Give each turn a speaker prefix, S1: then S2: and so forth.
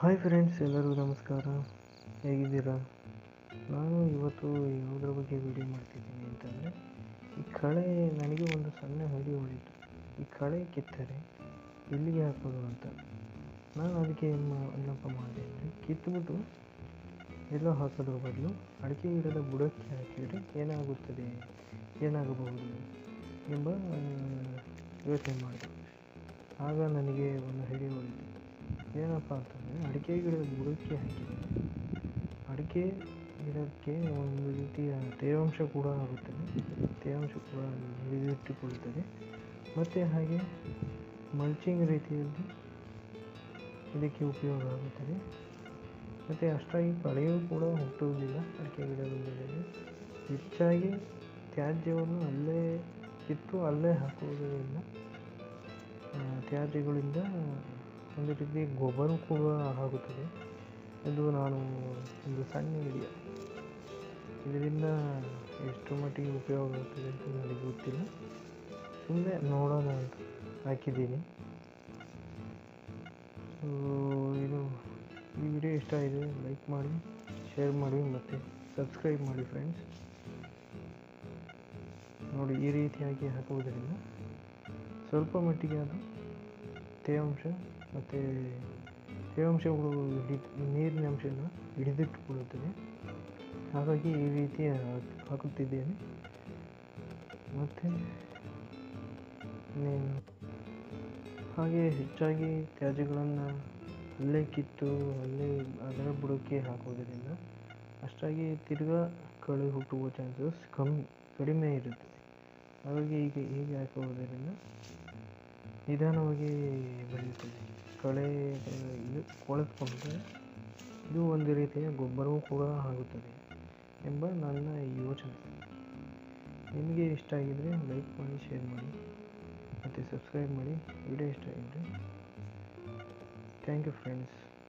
S1: Hi friends ಎಲ್ಲರಿಗೂ ನಮಸ್ಕಾರ. ಹೇಗಿದ್ದೀರಾ? ನಾನು ಇವತ್ತು ಯಾವುದ್ರ ಬಗ್ಗೆ ವಿಡಿಯೋ ಮಾಡ್ತಿದ್ದೀನಿ ಅಂತಂದರೆ, ಈ ಕಳೆ ನನಗೆ ಒಂದು ಸಣ್ಣ ಹೊಡಿ ಹೊಡಿತು ಈ ಕಳೆ ಕಿತ್ತರೆ, ಎಲ್ಲಿಗೆ ಹಾಕೋದು ಅಂತ. ನಾನು ಅದಕ್ಕೆ ಏನಪ್ಪ ಮಾಡಿದೆ ಅಂದರೆ, ಕಿತ್ತುಬಿಟ್ಟು ಎಲ್ಲೋ ಹಾಕೋದ್ರ ಬದಲು ಅಡಿಕೆ ಗಿಡದ ಬುಡಕ್ಕೆ ಹಾಕಿದರೆ ಏನಾಗುತ್ತದೆ, ಏನಾಗಬಹುದು ಎಂಬ ಯೋಚನೆ ಮಾಡಿದೆ. ಆಗ ನನಗೆ ಒಂದು ಐಡಿಯಾ ಹೊಳಿತು ಏನಪ್ಪ ಅಂತಂದರೆ ಅಡಿಕೆ ಗಿಡದ ಬುಡಕ್ಕೆ ಹಾಕಿದೆ ಅಡಿಕೆ ಗಿಡಕ್ಕೆ ಒಂದು ರೀತಿಯ ತೇವಾಂಶ ಕೂಡ ಆಗುತ್ತದೆ ತೇವಾಂಶ ಕೂಡ ಹಿಡಿದಿಟ್ಟುಕೊಳ್ಳುತ್ತದೆ. ಮತ್ತು ಹಾಗೆ ಮಲ್ಚಿಂಗ್ ರೀತಿಯಲ್ಲಿ ಇದಕ್ಕೆ ಉಪಯೋಗ ಆಗುತ್ತದೆ. ಮತ್ತು ಅಷ್ಟಾಗಿ ಕಳೆಯೂ ಕೂಡ ಹುಟ್ಟುವುದಿಲ್ಲ ಅಡಿಕೆ ಗಿಡದ ಮೇಲೆ ಹೆಚ್ಚಾಗಿ ತ್ಯಾಜ್ಯವನ್ನು ಅಲ್ಲೇ ಕಿತ್ತು ಅಲ್ಲೇ ಹಾಕುವುದರಿಂದ ತ್ಯಾಜ್ಯಗಳಿಂದ ಒಂದು ರೀತಿ ಗೊಬ್ಬರ ಕೂಡ ಆಗುತ್ತದೆ ಇದು ನಾನು ಒಂದು ಸಣ್ಣ ವಿಡಿಯೋ. ಇದರಿಂದ ಎಷ್ಟು ಮಟ್ಟಿಗೆ ಉಪಯೋಗ ಆಗ್ತದೆ ಅಂತ ನನಗೆ ಗೊತ್ತಿಲ್ಲ. ಸುಮ್ಮನೆ ನೋಡೋಣ ಅಂತ ಹಾಕಿದ್ದೀನಿ. ಸೊ ಇದು ಈ ವಿಡಿಯೋ ಇಷ್ಟ ಆಗಿದೆ, ಲೈಕ್ ಮಾಡಿ, ಶೇರ್ ಮಾಡಿ ಮತ್ತು ಸಬ್ಸ್ಕ್ರೈಬ್ ಮಾಡಿ ಫ್ರೆಂಡ್ಸ್. ನೋಡಿ, ಈ ರೀತಿಯಾಗಿ ಹಾಕುವುದರಿಂದ ಸ್ವಲ್ಪ ಮಟ್ಟಿಗೆ ಅದು ತೇವಾಂಶ ಮತ್ತು ತೇವಾಂಶಗಳು ಹಿಡಿ, ನೀರಿನ ಅಂಶನ ಹಿಡಿದಿಟ್ಟುಕೊಳ್ಳುತ್ತದೆ. ಹಾಗಾಗಿ ಈ ರೀತಿ ಹಾಕ್- ಹಾಕುತ್ತಿದ್ದೇನೆ. ಮತ್ತು ಹಾಗೆ ಹೆಚ್ಚಾಗಿ ತ್ಯಾಜ್ಯಗಳನ್ನು ಅಲ್ಲೇ ಕಿತ್ತು, ಅಲ್ಲೇ ಅದರ ಬುಡಕ್ಕೆ ಹಾಕೋದರಿಂದ ಅಷ್ಟಾಗಿ ತಿರ್ಗಾ ಕಳೆ ಹುಟ್ಟುವ ಚಾನ್ಸಸ್ ಕಮ್ಮಿ ಕಡಿಮೆ ಇರುತ್ತದೆ. ಹಾಗಾಗಿ ಈಗ ಹೀಗೆ ಹಾಕುವುದರಿಂದ ನಿಧಾನವಾಗಿ ಬೆಳೆಯುತ್ತದೆ. ಕಳೆ, ಇದು ಕೊಳೆದುಕೊಂಡರೆ ಇದು ಒಂದು ರೀತಿಯ ಗೊಬ್ಬರವೂ ಕೂಡ ಆಗುತ್ತದೆ ಎಂಬ ನನ್ನ ಯೋಚನೆ. ನಿಮಗೆ ಇಷ್ಟ ಆಗಿದ್ದರೆ ಲೈಕ್ ಮಾಡಿ, ಶೇರ್ ಮಾಡಿ ಮತ್ತು ಸಬ್ಸ್ಕ್ರೈಬ್ ಮಾಡಿ. ವಿಡಿಯೋ ಇಷ್ಟ ಆಗಿದ್ದರೆ ಥ್ಯಾಂಕ್ ಯು ಫ್ರೆಂಡ್ಸ್